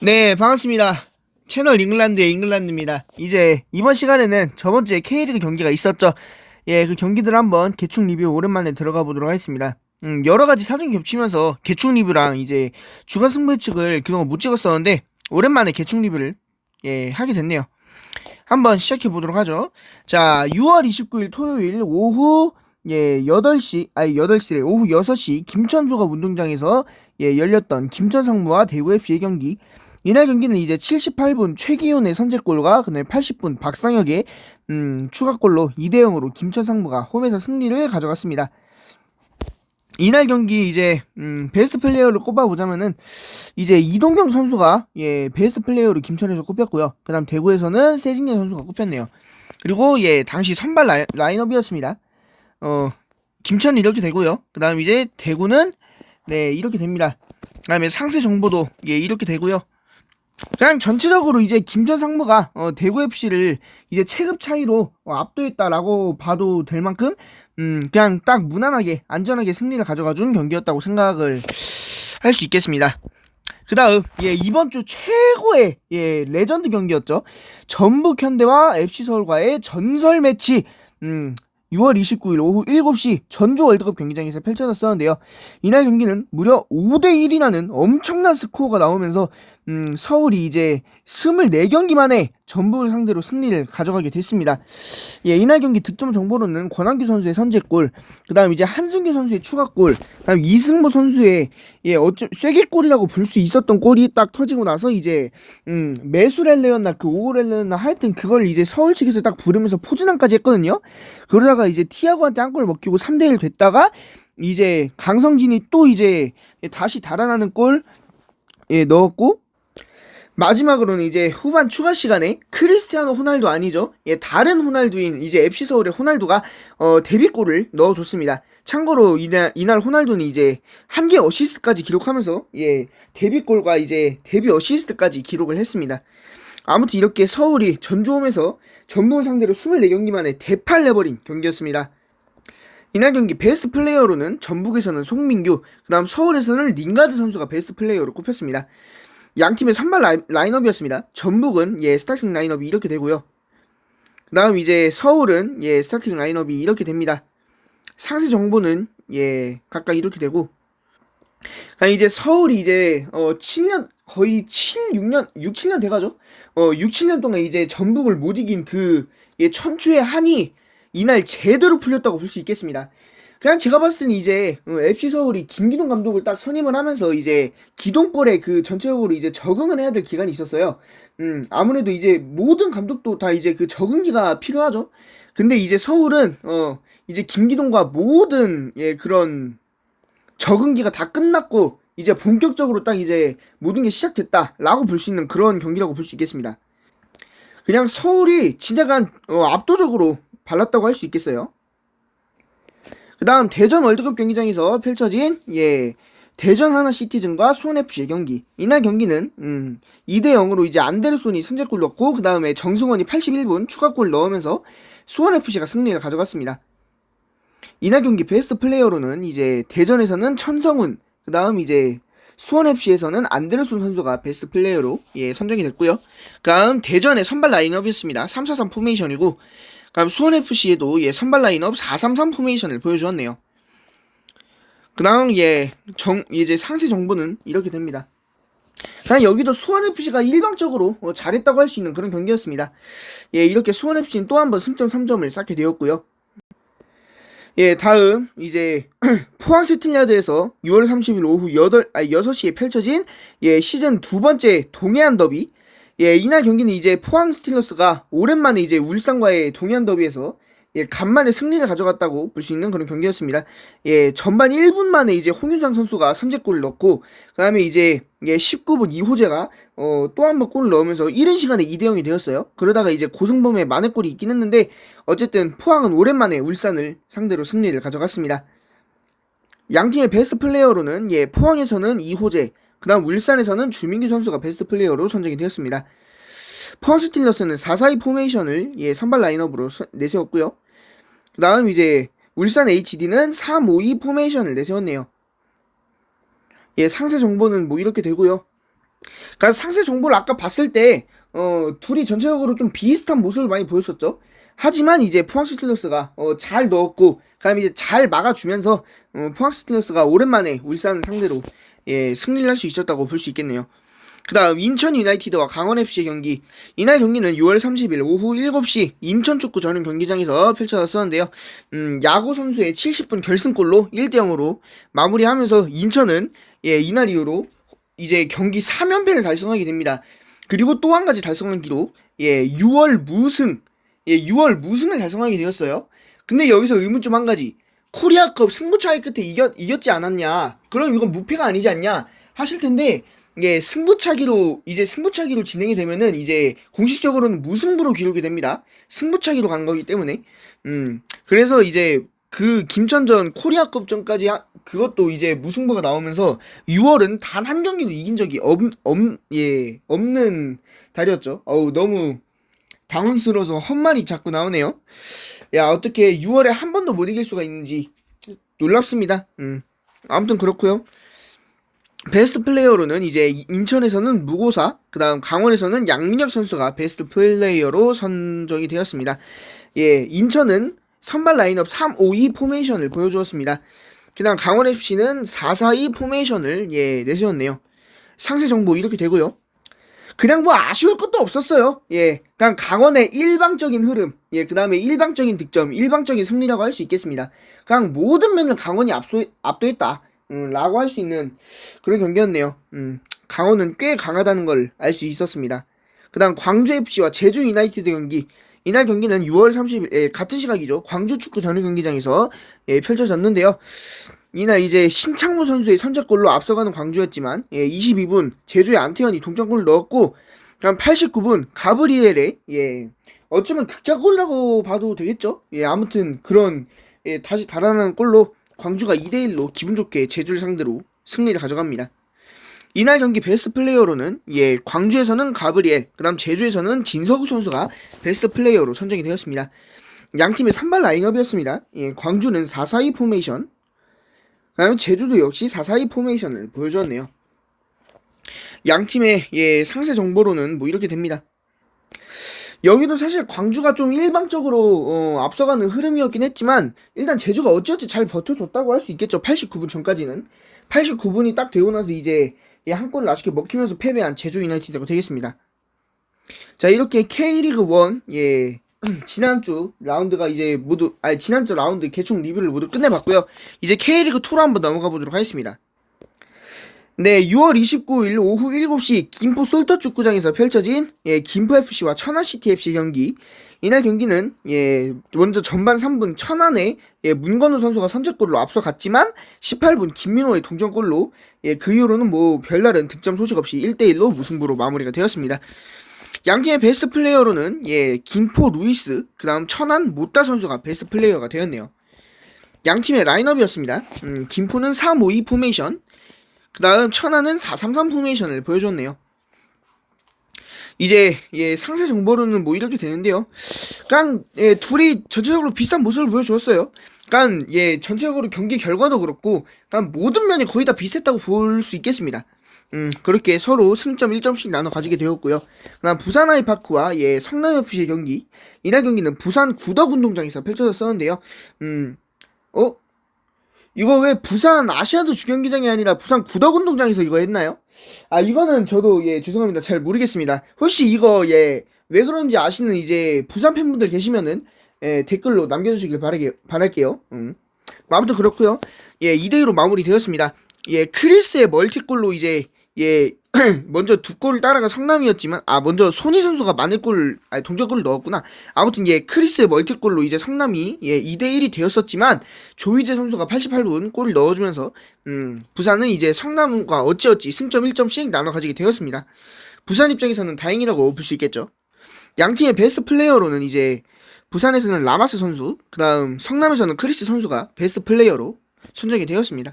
네, 반갑습니다. 채널 잉글랜드의 잉글랜드입니다. 이제 이번 시간에는 저번 주에 K리그 경기가 있었죠. 예, 그 경기들 한번 개축 리뷰 오랜만에 들어가 보도록 하겠습니다. 음, 여러 가지 사정이 겹치면서 개축 리뷰랑 이제 주간 승부 예측을 그동안 못 찍었었는데 오랜만에 개축 리뷰를 예, 하게 됐네요. 한번 시작해 보도록 하죠. 자, 6월 29일 토요일 오후 예, 8시, 아니 8시래. 오후 6시 김천조가 운동장에서 예, 열렸던 김천 상무와 대구FC의 경기. 이날 경기는 이제 78분 최기훈의 선제골과 그다음에 80분 박상혁의 음, 추가골로 2대 0으로 김천 상무가 홈에서 승리를 가져갔습니다. 이날 경기 이제 음, 베스트 플레이어를 꼽아보자면은 이제 이동경 선수가 예 베스트 플레이어로 김천에서 꼽혔고요. 그다음 대구에서는 세징야 선수가 꼽혔네요. 그리고 예 당시 선발 라인, 라인업이었습니다. 어 김천이 이렇게 되고요. 그다음 이제 대구는 네 이렇게 됩니다. 그다음에 상세 정보도 예 이렇게 되고요. 그냥 전체적으로 이제 김천 상무가 어, 대구 FC를 이제 체급 차이로 어, 압도했다라고 봐도 될 만큼 음 그냥 딱 무난하게 안전하게 승리를 가져가 준 경기였다고 생각을 할 수 있겠습니다. 그 다음, 예, 이번 주 최고의, 예, 레전드 경기였죠. 전북 현대와 FC 서울과의 전설 매치, 음, 6월 29일 오후 7시 전주 월드컵 경기장에서 펼쳐졌었는데요. 이날 경기는 무려 5대1이 나는 엄청난 스코어가 나오면서 음, 서울이 이제 24경기 만에 전북을 상대로 승리를 가져가게 됐습니다. 예, 이날 경기 득점 정보로는 권한규 선수의 선제골, 그 다음 이제 한승규 선수의 추가골, 그 다음 이승모 선수의 예, 어쩜 쐐기골이라고 볼 수 있었던 골이 딱 터지고 나서 이제 음, 매수렐레였나 그 오고렐레였나 하여튼 그걸 이제 서울 측에서 딱 부르면서 포진함까지 했거든요. 그러다가 이제 티아고한테 한 골 먹히고 3대 1 됐다가 이제 강성진이 또 이제 다시 달아나는 골 예, 넣었고 마지막으로는 이제 후반 추가 시간에 크리스티아노 호날두 아니죠? 예, 다른 호날두인 이제 FC 서울의 호날두가 어, 데뷔골을 넣어줬습니다. 참고로 이날, 이날 호날두는 이제 한 개 어시스트까지 기록하면서 예, 데뷔골과 이제 데뷔 어시스트까지 기록을 했습니다. 아무튼 이렇게 서울이 전주홈에서 전북 상대로 24경기 만에 대파를 내버린 경기였습니다. 이날 경기 베스트 플레이어로는 전북에서는 송민규, 그 다음 서울에서는 링가드 선수가 베스트 플레이어로 꼽혔습니다. 양 팀의 선발 라인, 라인업이었습니다. 전북은 예 스타팅 라인업이 이렇게 되고요. 그다음 이제 서울은 예 스타팅 라인업이 이렇게 됩니다. 상세 정보는 예 각각 이렇게 되고 아 이제 서울이 이제 어 7년 거의 7, 6년 6, 7년 돼가죠. 어 6, 7년 동안 이제 전북을 못 이긴 그 예, 천추의 한이 이날 제대로 풀렸다고 볼 수 있겠습니다. 그냥 제가 봤을 때는 이제 어, FC 서울이 김기동 감독을 딱 선임을 하면서 이제 기동볼에 그 전체적으로 이제 적응을 해야 될 기간이 있었어요. 음, 아무래도 이제 모든 감독도 다 이제 그 적응기가 필요하죠. 근데 이제 서울은 어 이제 김기동과 모든 예 그런 적응기가 다 끝났고 이제 본격적으로 딱 이제 모든 게 시작됐다라고 볼 수 있는 그런 경기라고 볼 수 있겠습니다. 그냥 서울이 진짜 간 어, 압도적으로 발랐다고 할 수 있겠어요. 그 다음 대전 월드컵 경기장에서 펼쳐진 예 대전 하나 시티즌과 수원 FC의 경기. 이날 경기는 음, 2대 0으로 이제 안데르손이 선제골 넣고 그 다음에 정승원이 81분 추가골 넣으면서 수원 FC가 승리를 가져갔습니다. 이날 경기 베스트 플레이어로는 이제 대전에서는 천성훈, 그 다음 이제 수원 FC에서는 안데르손 선수가 베스트 플레이어로 예 선정이 됐고요. 그 다음 대전의 선발 라인업이었습니다. 3-4-3 포메이션이고 그다음 수원 FC에도 예 선발 라인업 4-3-3 포메이션을 보여주었네요. 그다음 예 정 이제 상세 정보는 이렇게 됩니다. 그냥 여기도 수원 FC가 일방적으로 어, 잘했다고 할 수 있는 그런 경기였습니다. 예 이렇게 수원 FC는 또 한 번 승점 3점을 쌓게 되었고요. 예 다음 이제 포항 스틸리아드에서 6월 30일 오후 8 아니 6시에 펼쳐진 예 시즌 두 번째 동해안 더비 예, 이날 경기는 이제 포항 스틸러스가 오랜만에 이제 울산과의 동해안 더비에서 예, 간만에 승리를 가져갔다고 볼 수 있는 그런 경기였습니다. 예, 전반 1분 만에 이제 홍윤상 선수가 선제골을 넣고 그 다음에 이제 예, 19분 이호재가 어, 또 한 번 골을 넣으면서 이른 시간에 2대 0이 되었어요. 그러다가 이제 고승범의 만회골이 있긴 했는데 어쨌든 포항은 오랜만에 울산을 상대로 승리를 가져갔습니다. 양 팀의 베스트 플레이어로는 예, 포항에서는 이호재, 그 다음 울산에서는 주민규 선수가 베스트 플레이어로 선정이 되었습니다. 포항 스틸러스는 4-4-2 포메이션을 예, 선발 라인업으로 서, 내세웠고요. 그 다음 이제 울산 HD는 3-5-2 포메이션을 내세웠네요. 예, 상세 정보는 뭐 이렇게 되고요. 그러니까 상세 정보를 아까 봤을 때 어, 둘이 전체적으로 좀 비슷한 모습을 많이 보였었죠. 하지만 이제 포항 스틸러스가 어, 잘 넣었고 그다음에 이제 잘 막아주면서 어, 포항 스틸러스가 오랜만에 울산 상대로 예, 승리를 할 수 있었다고 볼 수 있겠네요. 그 다음 인천 유나이티드와 강원 FC의 경기. 이날 경기는 6월 30일 오후 7시 인천 축구 전용 경기장에서 펼쳐졌었는데요. 음, 야구 선수의 70분 결승골로 1대 0으로 마무리하면서 인천은 예, 이날 이후로 이제 경기 3연패를 달성하게 됩니다. 그리고 또 한 가지 달성한 기록, 예, 6월 무승, 예, 6월 무승을 달성하게 되었어요. 근데 여기서 의문 좀 한 가지, 코리아컵 승부차기 끝에 이겼, 이겼지 않았냐? 그럼 이건 무패가 아니지 않냐? 하실 텐데, 예, 승부차기로, 이제 승부차기로 진행이 되면은 이제 공식적으로는 무승부로 기록이 됩니다. 승부차기로 간 거기 때문에. 음, 그래서 이제 그 김천전 코리아컵전까지 하- 그것도 이제 무승부가 나오면서 6월은 단 한 경기도 이긴 적이 없, 없, 예, 없는 달이었죠. 어우, 너무 당황스러워서 헛말이 자꾸 나오네요. 야, 어떻게 6월에 한 번도 못 이길 수가 있는지 놀랍습니다. 음. 아무튼 그렇고요. 베스트 플레이어로는 이제 인천에서는 무고사, 그 다음 강원에서는 양민혁 선수가 베스트 플레이어로 선정이 되었습니다. 예, 인천은 선발 라인업 3-5-2 포메이션을 보여주었습니다. 그 다음 강원FC는 4-4-2 포메이션을 예, 내세웠네요. 상세 정보 이렇게 되고요. 그냥 뭐 아쉬울 것도 없었어요. 예, 그냥 강원의 일방적인 흐름, 예, 그 다음에 일방적인 득점, 일방적인 승리라고 할 수 있겠습니다. 그냥 모든 면을 강원이 압수, 압도했다. 음, 라고 할 수 있는 그런 경기였네요. 음, 강원은 꽤 강하다는 걸 알 수 있었습니다. 그 다음 광주FC와 제주 유나이티드 경기. 이날 경기는 6월 30일, 예, 같은 시각이죠. 광주 축구 전용 경기장에서 예, 펼쳐졌는데요. 이날 이제 신창무 선수의 선제골로 앞서가는 광주였지만, 예, 22분 제주의 안태현이 동점골을 넣었고, 그다음 89분 가브리엘의, 예, 어쩌면 극작골이라고 봐도 되겠죠? 예, 아무튼 그런, 예, 다시 달아나는 골로 광주가 2대1로 기분 좋게 제주를 상대로 승리를 가져갑니다. 이날 경기 베스트 플레이어로는 예 광주에서는 가브리엘, 그다음 제주에서는 진석우 선수가 베스트 플레이어로 선정이 되었습니다. 양 팀의 선발 라인업이었습니다. 예, 광주는 4-4-2 포메이션, 그다음 제주도 역시 4-4-2 포메이션을 보여주었네요. 양 팀의 예 상세 정보로는 뭐 이렇게 됩니다. 여기도 사실 광주가 좀 일방적으로 어, 앞서가는 흐름이었긴 했지만 일단 제주가 어찌어찌 잘 버텨줬다고 할 수 있겠죠. 89분 전까지는 89분이 딱 되고 나서 이제 예, 한 골을 아쉽게 먹히면서 패배한 제주 유나이티드가 되겠습니다. 자 이렇게 K리그 1 예. 지난주 라운드가 이제 모두 아니 지난주 라운드 개총 리뷰를 모두 끝내봤고요. 이제 K리그 2로 한번 넘어가 보도록 하겠습니다. 네, 6월 29일 오후 7시 김포 솔터 축구장에서 펼쳐진 예, 김포 FC와 천안 시티 FC 경기. 이날 경기는 예, 먼저 전반 3분 천안의 예, 문건우 선수가 선제골로 앞서갔지만 18분 김민호의 동점골로 예, 그 이후로는 뭐 별다른 득점 소식 없이 1대 1로 무승부로 마무리가 되었습니다. 양팀의 베스트 플레이어로는 예, 김포 루이스, 그다음 천안 모따 선수가 베스트 플레이어가 되었네요. 양팀의 라인업이었습니다. 음, 김포는 3-5-2 포메이션, 그 다음 천안은 4-3-3 포메이션을 보여줬네요. 이제 예, 상세 정보로는 뭐 이렇게 되는데요. 그냥 예, 둘이 전체적으로 비슷한 모습을 보여주었어요. 그러니까 예, 전체적으로 경기 결과도 그렇고 그러니까 모든 면이 거의 다 비슷했다고 볼 수 있겠습니다. 음, 그렇게 서로 승점 1점씩 나눠 가지게 되었고요. 그다음 부산 아이파크와 예, 성남 FC의 경기. 이날 경기는 부산 구덕 운동장에서 펼쳐졌었는데요. 음. 어? 이거 왜 부산 아시아드 주경기장이 아니라 부산 구덕운동장에서 이거 했나요? 아 이거는 저도 예 죄송합니다 잘 모르겠습니다. 혹시 이거 예 왜 그런지 아시는 이제 부산 팬분들 계시면은 예 댓글로 남겨주시길 바라게, 바랄게요. 음. 아무튼 그렇고요. 예 2대 2로 마무리되었습니다. 예 크리스의 멀티골로 이제 예 먼저 두 골을 따라가 성남이었지만 아 먼저 손희 선수가 마늘골 아니 동점골을 넣었구나. 아무튼 예 크리스의 멀티골로 이제 성남이 예 2대 1이 되었었지만 조이제 선수가 88분 골을 넣어주면서 음 부산은 이제 성남과 어찌어찌 승점 1점씩 나눠 가지게 되었습니다. 부산 입장에서는 다행이라고 볼 수 있겠죠. 양 팀의 베스트 플레이어로는 이제 부산에서는 라마스 선수, 그다음 성남에서는 크리스 선수가 베스트 플레이어로 선정이 되었습니다.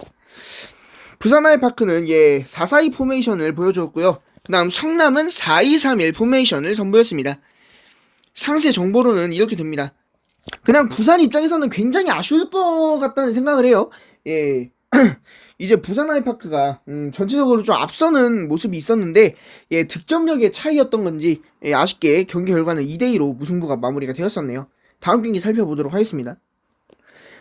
부산 아이파크는 예 4-4-2 포메이션을 보여주었고요. 그 다음 성남은 4-2-3-1 포메이션을 선보였습니다. 상세 정보로는 이렇게 됩니다. 그냥 부산 입장에서는 굉장히 아쉬울 것 같다는 생각을 해요. 예. 이제 부산 아이파크가 음, 전체적으로 좀 앞서는 모습이 있었는데 예, 득점력의 차이였던 건지 예, 아쉽게 경기 결과는 2대 2로 무승부가 마무리가 되었었네요. 다음 경기 살펴보도록 하겠습니다.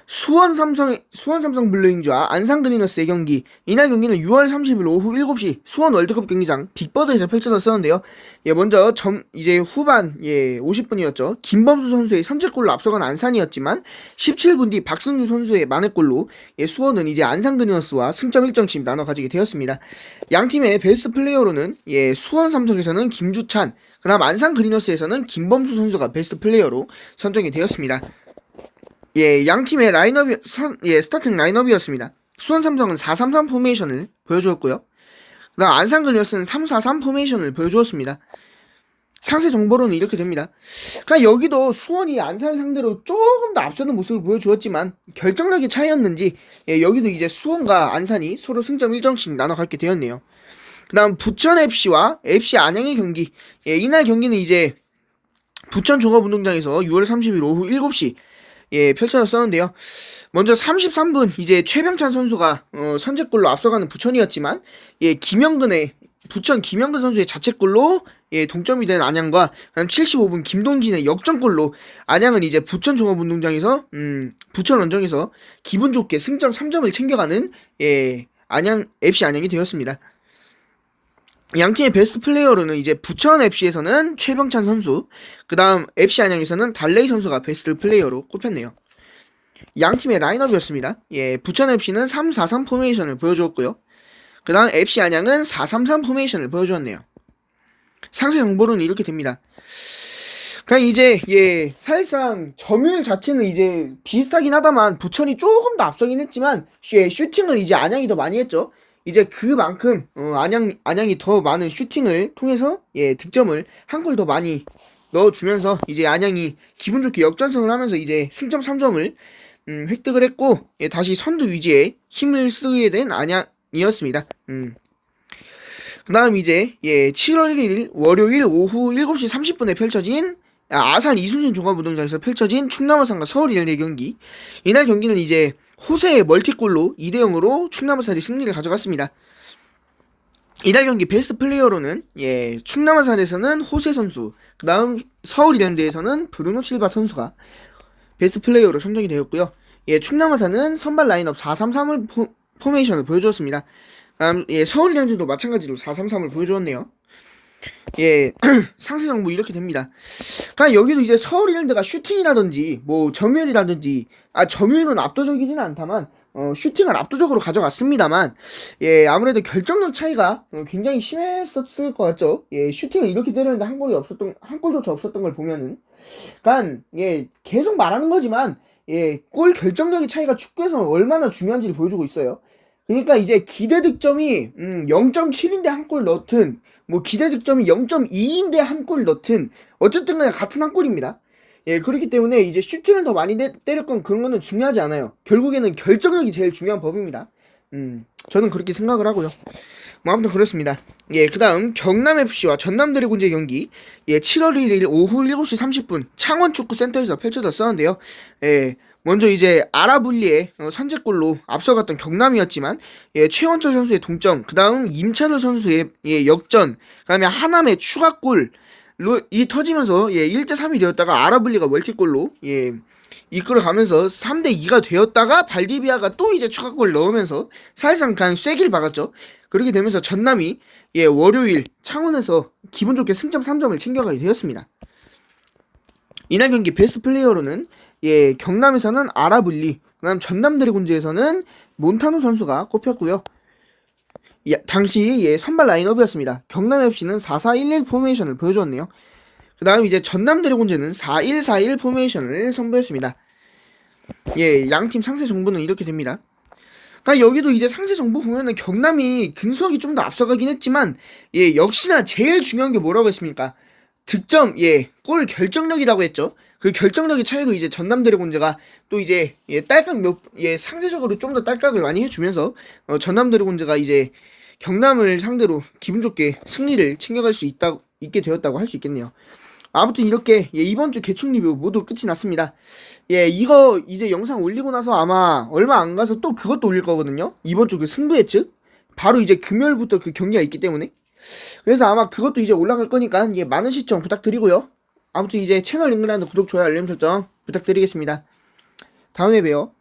수원 삼성 수원 삼성 블루잉즈와 안산 그리너스의 경기 이날 경기는 6월 30일 오후 7시 수원 월드컵 경기장 빅버드에서 펼쳐졌었는데요. 예 먼저 점 이제 후반 예 50분이었죠. 김범수 선수의 선제골로 앞서간 안산이었지만 17분 뒤 박승주 선수의 만회골로 예 수원은 이제 안산 그리너스와 승점 1점씩 나눠 가지게 되었습니다. 양 팀의 베스트 플레이어로는 예 수원 삼성에서는 김주찬 그다음 안산 그리너스에서는 김범수 선수가 베스트 플레이어로 선정이 되었습니다. 예, 양 팀의 라인업이 선, 예, 스타팅 라인업이었습니다. 수원 삼성은 4-3-3 포메이션을 보여주었고요. 그다음 안산 그리너스는 3-4-3 포메이션을 보여주었습니다. 상세 정보로는 이렇게 됩니다. 그러니까 여기도 수원이 안산 상대로 조금 더 앞서는 모습을 보여주었지만 결정력의 차이였는지 예, 여기도 이제 수원과 안산이 서로 승점 1점씩 나눠 갖게 되었네요. 그다음 부천 FC와 FC 안양의 경기. 예, 이날 경기는 이제 부천 종합운동장에서 6월 30일 오후 7시 예, 펼쳐졌었는데요. 먼저 33분 이제 최병찬 선수가 어, 선제골로 앞서가는 부천이었지만 예, 김영근의 부천 김영근 선수의 자책골로 예, 동점이 된 안양과 그다음 75분 김동진의 역전골로 안양은 이제 부천 종합운동장에서 음, 부천 원정에서 기분 좋게 승점 3점을 챙겨가는 예, 안양 FC 안양이 되었습니다. 양팀의 베스트 플레이어로는 이제 부천 FC에서는 최병찬 선수, 그 다음 FC 안양에서는 달레이 선수가 베스트 플레이어로 꼽혔네요. 양팀의 라인업이었습니다. 예, 부천 FC는 3-4-3 포메이션을 보여주었고요. 그 다음 FC 안양은 4-3-3 포메이션을 보여주었네요. 상세 정보로는 이렇게 됩니다. 그냥 이제 예 사실상 점유율 자체는 이제 비슷하긴 하다만 부천이 조금 더 앞서긴 했지만 예 슈팅을 이제 안양이 더 많이 했죠. 이제 그만큼 어, 안양 안양이 더 많은 슈팅을 통해서 예 득점을 한 골 더 많이 넣어주면서 이제 안양이 기분 좋게 역전승을 하면서 이제 승점 3점을 음, 획득을 했고 예, 다시 선두 유지에 힘을 쓰게 된 안양이었습니다. 음. 그다음 이제 예 7월 1일 월요일 오후 7시 30분에 펼쳐진 아, 아산 이순신 종합운동장에서 펼쳐진 충남 아산과 서울 이랜드 경기 이날 경기는 이제 호세의 멀티골로 2대 0으로 충남 아산이 승리를 가져갔습니다. 이날 경기 베스트 플레이어로는 예 충남 아산에서는 호세 선수, 그다음 서울 이랜드에서는 브루노 실바 선수가 베스트 플레이어로 선정이 되었고요. 예 충남 아산은 선발 라인업 4-3-3을 포, 포메이션을 보여주었습니다. 다음 예 서울 이랜드도 마찬가지로 4-3-3을 보여주었네요. 예, 상세 정보 이렇게 됩니다. 그러니까 여기도 이제 서울 이랜드가 슈팅이라든지 뭐 점유율이라든지 아 점유율은 압도적이지는 않다만 어, 슈팅을 압도적으로 가져갔습니다만 예 아무래도 결정력 차이가 어, 굉장히 심했었을 것 같죠. 예 슈팅을 이렇게 때렸는데 한 골이 없었던 한 골조차 없었던 걸 보면은 그러니까 예 계속 말하는 거지만 예 골 결정력의 차이가 축구에서 얼마나 중요한지를 보여주고 있어요. 그러니까 이제 기대 득점이 음, 0.7인데 한 골 넣든 뭐 기대 득점이 0.2인데 한 골 넣든 어쨌든 그냥 같은 한 골입니다. 예, 그렇기 때문에 이제 슈팅을 더 많이 때, 때릴 건 그런 거는 중요하지 않아요. 결국에는 결정력이 제일 중요한 법입니다. 음, 저는 그렇게 생각을 하고요. 뭐 아무튼 그렇습니다. 예, 그 다음 경남FC와 전남 드래곤즈의 경기 예, 7월 1일 오후 7시 30분 창원 축구 센터에서 펼쳐졌었는데요. 예, 먼저 이제 아라블리의 어, 선제골로 앞서갔던 경남이었지만 예, 최원철 선수의 동점, 그 다음 임찬호 선수의 예, 역전, 그 다음에 하남의 추가골 이 터지면서 예, 1대 3이 되었다가 아라블리가 멀티골로 예, 이끌어가면서 3대 2가 되었다가 발디비아가 또 이제 추가골 넣으면서 사실상 그냥 쐐기를 박았죠. 그렇게 되면서 전남이 예, 월요일 창원에서 기분 좋게 승점 3점을 챙겨가게 되었습니다. 이날 경기 베스트 플레이어로는 예, 경남에서는 아라블리, 그다음 전남 드래곤즈에서는 몬타노 선수가 꼽혔고요. 예, 당시 예, 선발 라인업이었습니다. 경남 FC는 4-4-1-1 포메이션을 보여주었네요. 그 다음 이제 전남 드래곤즈는 4-1-4-1 포메이션을 선보였습니다. 예, 양팀 상세 정보는 이렇게 됩니다. 그러니까 여기도 이제 상세 정보 보면은 경남이 근소하게 좀 더 앞서가긴 했지만 예, 역시나 제일 중요한 게 뭐라고 했습니까? 득점, 예, 골 결정력이라고 했죠. 그 결정력의 차이로 이제 전남 드래곤즈가 또 이제 예, 딸깍 몇, 예, 상대적으로 좀 더 딸깍을 많이 해주면서 어, 전남 드래곤즈가 이제 경남을 상대로 기분 좋게 승리를 챙겨갈 수 있다 있게 되었다고 할 수 있겠네요. 아무튼 이렇게 예, 이번 주 개축 리뷰 모두 끝이 났습니다. 예, 이거 이제 영상 올리고 나서 아마 얼마 안 가서 또 그것도 올릴 거거든요. 이번 주 그 승부 예측 바로 이제 금요일부터 그 경기가 있기 때문에 그래서 아마 그것도 이제 올라갈 거니까 예, 많은 시청 부탁드리고요. 아무튼 이제 채널 잉글랜드 구독, 좋아요, 알림 설정 부탁드리겠습니다. 다음에 봬요.